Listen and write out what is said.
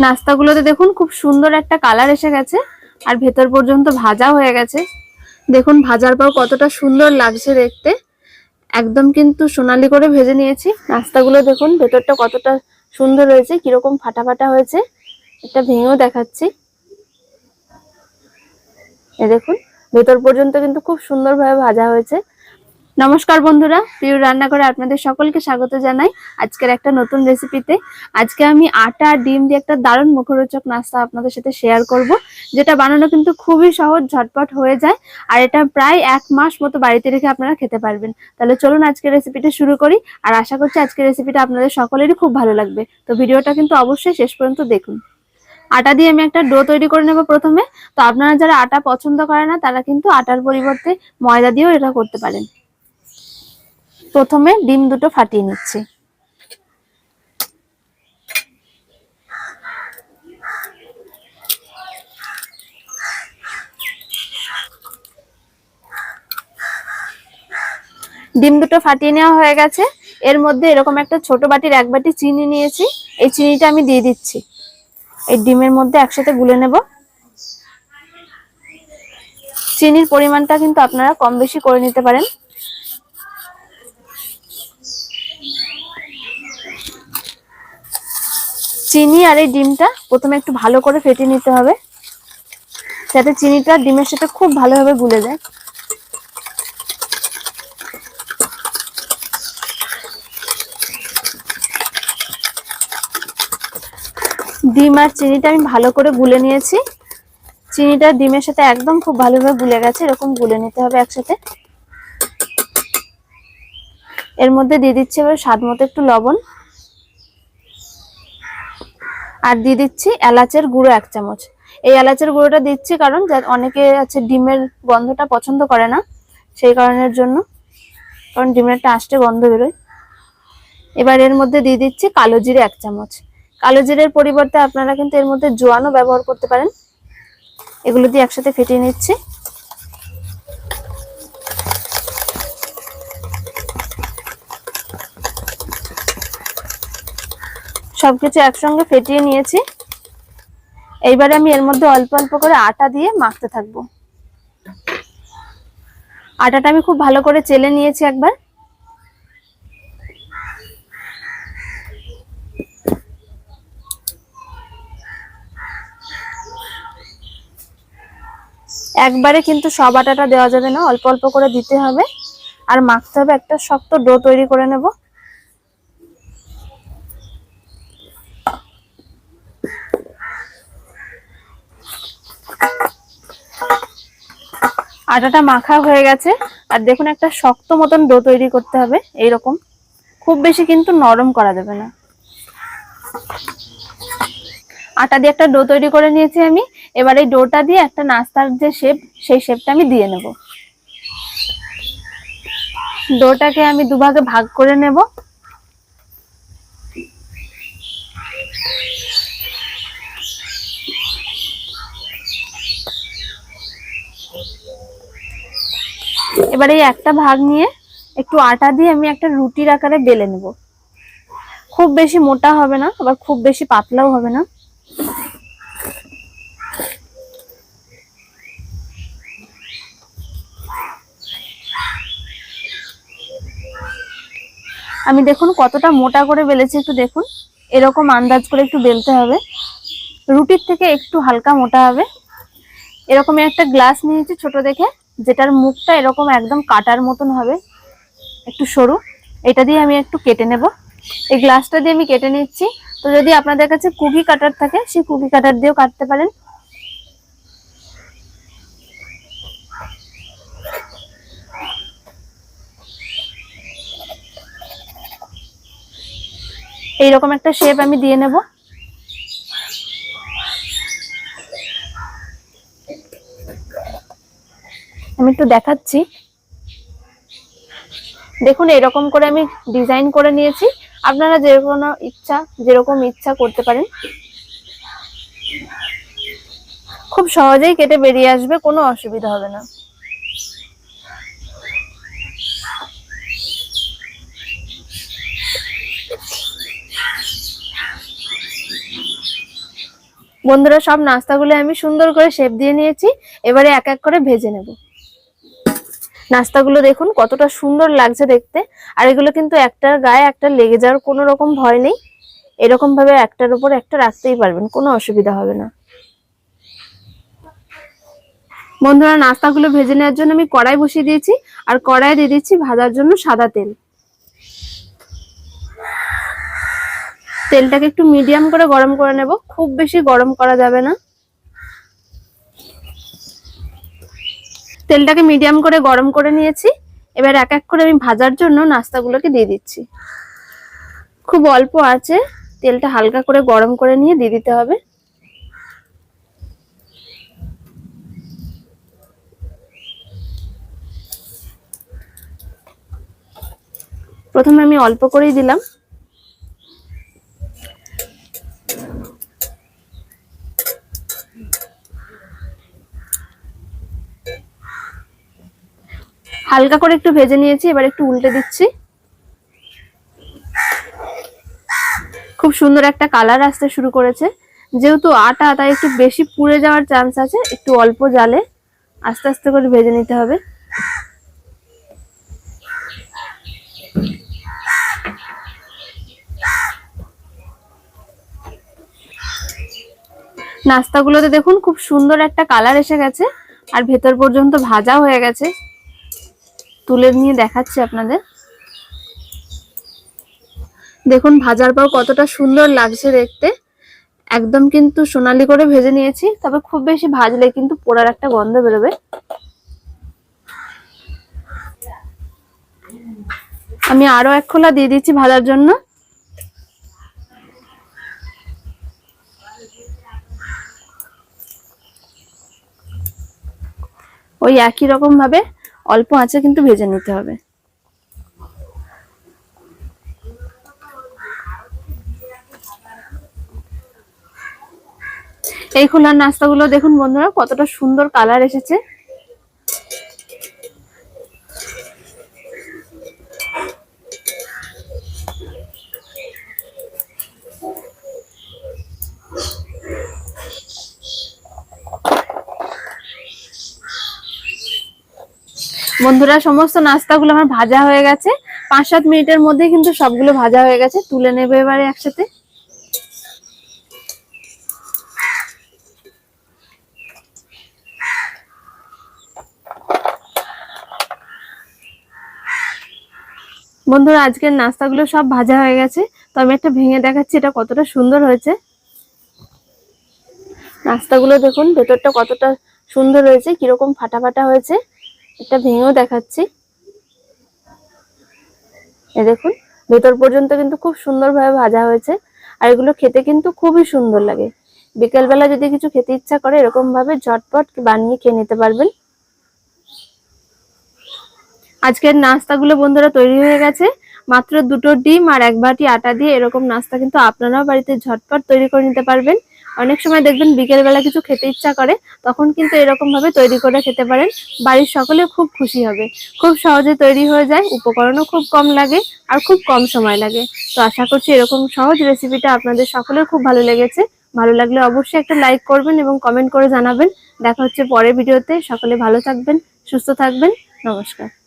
নাস্তাগুলোতে দেখুন খুব সুন্দর একটা কালার এসে গেছে, আর ভেতর পর্যন্ত ভাজা হয়ে গেছে। দেখুন ভাজার পর কতটা সুন্দর লাগছে দেখতে। একদম কিন্তু সোনালি করে ভেজে নিয়েছি। নাস্তাগুলো দেখুন ভেতরটা কতটা সুন্দর হয়েছে, কীরকম ফাটা ফাটা হয়েছে এটা ভেঙেও দেখাচ্ছি। এ দেখুন, ভেতর পর্যন্ত কিন্তু খুব সুন্দরভাবে ভাজা হয়েছে। নমস্কার বন্ধুরা, প্রিয় রান্নাঘরে আপনাদের সকলকে স্বাগত জানাই আজকের একটা নতুন রেসিপিতে আজকে আমি আটা, ডিম দিয়ে একটা দারুণ মুখরোচক নাস্তা আপনাদের সাথে শেয়ার করব, যেটা বানানো কিন্তু খুবই সহজ, ঝটপট হয়ে যায়, আর এটা প্রায় এক মাস মতো বাড়িতে রেখে আপনারা খেতে পারবেন। তাহলে চলুন আজকের রেসিপিটা শুরু করি, আর আশা করছি আজকের রেসিপিটা আপনাদের সকলেরই খুব ভালো লাগবে। তো ভিডিওটা কিন্তু অবশ্যই শেষ পর্যন্ত দেখুন। আটা দিয়ে আমি একটা ডো তৈরি করে নেব প্রথমে। তো আপনারা যারা আটা পছন্দ করে না, তারা কিন্তু আটার পরিবর্তে ময়দা দিয়েও এটা করতে পারেন। প্রথমে ডিম দুটো ফাটিয়ে নিচ্ছি। ডিম দুটো ফাটিয়ে নেওয়া হয়ে গেছে। এর মধ্যে এরকম একটা ছোট বাটির এক বাটি চিনি নিয়েছি। এই চিনিটা আমি দিয়ে দিচ্ছি। এই ডিমের মধ্যে একসাথে গুলে নেব। চিনির পরিমাণটা কিন্তু আপনারা কম বেশি করে নিতে পারেন। চিনি আর এই ডিমটা প্রথমে একটু ভালো করে ফেটে নিতে হবে। যাতে চিনিটা ডিমের সাথে খুব ভালোভাবে গুলে যায়। ডিম আর চিনিটা আমি ভালো করে গুলে নিয়েছি। চিনিটা ডিমের সাথে একদম খুব ভালোভাবে গুলে গেছে, এরকম গুলে নিতে হবে একসাথে। এর মধ্যে দিয়ে দিচ্ছি এবার স্বাদ মতো একটু লবণ। আর দিয়ে দিচ্ছি এলাচের গুঁড়ো এক চামচ। এই এলাচের গুঁড়োটা দিচ্ছি কারণ অনেকে আছে ডিমের গন্ধটা পছন্দ করে না, সেই কারণের জন্য। কারণ ডিমের একটা আষ্টে গন্ধ বেরোয়। এবার এর মধ্যে দিয়ে দিচ্ছি কালো জিরে এক চামচ। কালো জিরের পরিবর্তে আপনারা কিন্তু এর মধ্যে জোয়ানও ব্যবহার করতে পারেন। এগুলো দিয়ে একসাথে ফেটিয়ে নিচ্ছি। সবকিছু একসঙ্গে ফেটিয়ে নিয়েছি। এইবারে আমি এর মধ্যে অল্প অল্প করে আটা দিয়ে মাখতে থাকব। আটাটা আমি খুব ভালো করে চেলে নিয়েছি একবার। একবারে কিন্তু সব আটাটা দেওয়া যাবে না, অল্প অল্প করে দিতে হবে। আর মাখতে হবে একটা শক্ত ডো তৈরি করে নেব। আটাটা মাখা হয়ে গেছে। আর দেখুন, একটা শক্ত মতন ডো তৈরি করতে হবে, এইরকম। খুব বেশি কিন্তু নরম করা যাবে না। আটা দিয়ে একটা ডো তৈরি করে নিয়েছি আমি। এবার এই ডোটা দিয়ে একটা নাস্তার যে শেপ, সেই শেপটা আমি দিয়ে নেব। ডোটাকে আমি দুভাগে ভাগ করে নেব। এবারে একটা ভাগ নিয়ে একটু আটা দিয়ে আমি একটা রুটির আকারে বেলে নেব। খুব বেশি মোটা হবে না, আবার খুব বেশি পাতলাও হবে না। আমি দেখুন কতটা মোটা করে বেলেছি, একটু দেখুন। এরকম আন্দাজ করে একটু বেলতে হবে। রুটির থেকে একটু হালকা মোটা হবে। এরকমই একটা গ্লাস নিয়েছি ছোট দেখে। যেটার মুখটা এরকম একদম কাটার মতন হবে, একটু সরু, এটা দিয়ে আমি একটু কেটে নেব। এই গ্লাসটা দিয়ে আমি কেটে নিচ্ছি। তো যদি আপনাদের কাছে কুকি কাটার থাকে, সেই কুকি কাটার দিয়েও কাটতে পারেন। এইরকম একটা শেপ আমি দিয়ে নেব। আমি একটু দেখাচ্ছি। দেখুন, এরকম করে আমি ডিজাইন করে নিয়েছি। আপনারা যে কোনো ইচ্ছা, যেরকম ইচ্ছা করতে পারেন। খুব সহজেই কেটে বেরিয়ে আসবে, কোনো অসুবিধা হবে না। বন্ধুরা, সব নাস্তাগুলো আমি সুন্দর করে শেপ দিয়ে নিয়েছি। এবারে এক এক করে ভেজে নেব। নাস্তাগুলো দেখুন, কতটা সুন্দর লাগছে দেখতে। আর এগুলো কিন্তু একটার গায়ে একটা লেগে যাওয়ার কোনো রকম ভয় নেই। এরকম ভাবে একটার উপর একটা রাখতেই পারবেন, কোনো অসুবিধা হবে না। বন্ধুরা, নাস্তাগুলো ভেজে নেওয়ার জন্য আমি কড়াই বসিয়ে দিয়েছি, আর কড়াই দিয়ে দিচ্ছি ভাজার জন্য সাদা তেল। তেলটাকে একটু মিডিয়াম করে গরম করে নেব, খুব বেশি গরম করা যাবে না। তেলটাকে মিডিয়াম করে গরম করে নিয়েছি। এবার এক এক করে আমি ভাজার জন্য নাস্তাগুলোকে দিয়ে দিচ্ছি। খুব অল্প আছে, তেলটা হালকা করে গরম করে নিয়ে দিয়ে দিতে হবে। প্রথমে আমি অল্প করেই দিলাম। হালকা করে একটু ভেজে নিয়েছি, এবার একটু উল্টে দিচ্ছি। খুব সুন্দর একটা কালার আসতে শুরু করেছে। যেহেতু আটা, তাই একটু বেশি পুড়ে যাওয়ার চান্স আছে, একটু অল্প জালে আস্তে আস্তে করে ভেজে নিতে হবে। নাস্তাগুলোতে দেখুন, খুব সুন্দর একটা কালার এসে গেছে, আর ভেতর পর্যন্ত ভাজা হয়ে গেছে। তুলে নিয়ে দেখাচ্ছি আপনাদের। দেখুন, ভাজার পর কতটা সুন্দর লাগছে দেখতে। একদম কিন্তু সোনালি করে ভেজে নিয়েছি, তবে খুব বেশি ভাজলে কিন্তু পোড়ার একটা গন্ধ বেরোবে। আমি আরও এক খোলা দিয়ে দিচ্ছি ভাজার জন্য। ওই একই রকম ভাবে অল্প আঁচে কিন্তু ভেজে নিতে হবে। এই খোলার নাস্তাগুলো দেখুন বন্ধুরা, কতটা সুন্দর কালার এসেছে। বন্ধুরা, সমস্ত নাস্তাগুলো আমার ভাজা হয়ে গেছে। পাঁচ সাত মিনিটের মধ্যে কিন্তু সবগুলো ভাজা হয়ে গেছে। তুলে নেবে এবারে একসাথে। বন্ধুরা, আজকের নাস্তাগুলো সব ভাজা হয়ে গেছে। তো আমি একটা ভেঙে দেখাচ্ছি, এটা কতটা সুন্দর হয়েছে। নাস্তাগুলো দেখুন, ভেতরটা কতটা সুন্দর হয়েছে, কীরকম ফাটা ফাটা হয়েছে। এটা ভেঙেও দেখাচ্ছি। এ দেখুন, ভেতর পর্যন্ত কিন্তু খুব সুন্দরভাবে ভাজা হয়েছে। আর এগুলো খেতে কিন্তু খুবই সুন্দর লাগে। বিকেলবেলা যদি কিছু খেতে ইচ্ছা করে এরকম ভাবে ঝটপট বানিয়ে খেয়ে নিতে পারবেন। আজকের নাস্তাগুলো বন্ধুরা তৈরি হয়ে গেছে। মাত্র দুটো ডিম আর এক বাটি আটা দিয়ে এরকম নাস্তা কিন্তু আপনারাও বাড়িতে ঝটপট তৈরি করে নিতে পারবেন। অনেক সময় দেখবেন বিকেলবেলা কিছু খেতে ইচ্ছা করে, তখন কিন্তু এরকম ভাবে তৈরি করে খেতে পারেন। বাড়ির সকলে খুব খুশি হবে। খুব সহজে তৈরি হয়ে যায়, উপকরণও খুব কম লাগে আর খুব কম সময় লাগে। তো আশা করছি এরকম সহজ রেসিপিটা আপনাদের সকলের খুব ভালো লেগেছে। ভালো লাগলে অবশ্যই একটা লাইক করবেন এবং কমেন্ট করে জানাবেন। দেখা হচ্ছে পরের ভিডিওতে। সকলে ভালো থাকবেন, সুস্থ থাকবেন। নমস্কার।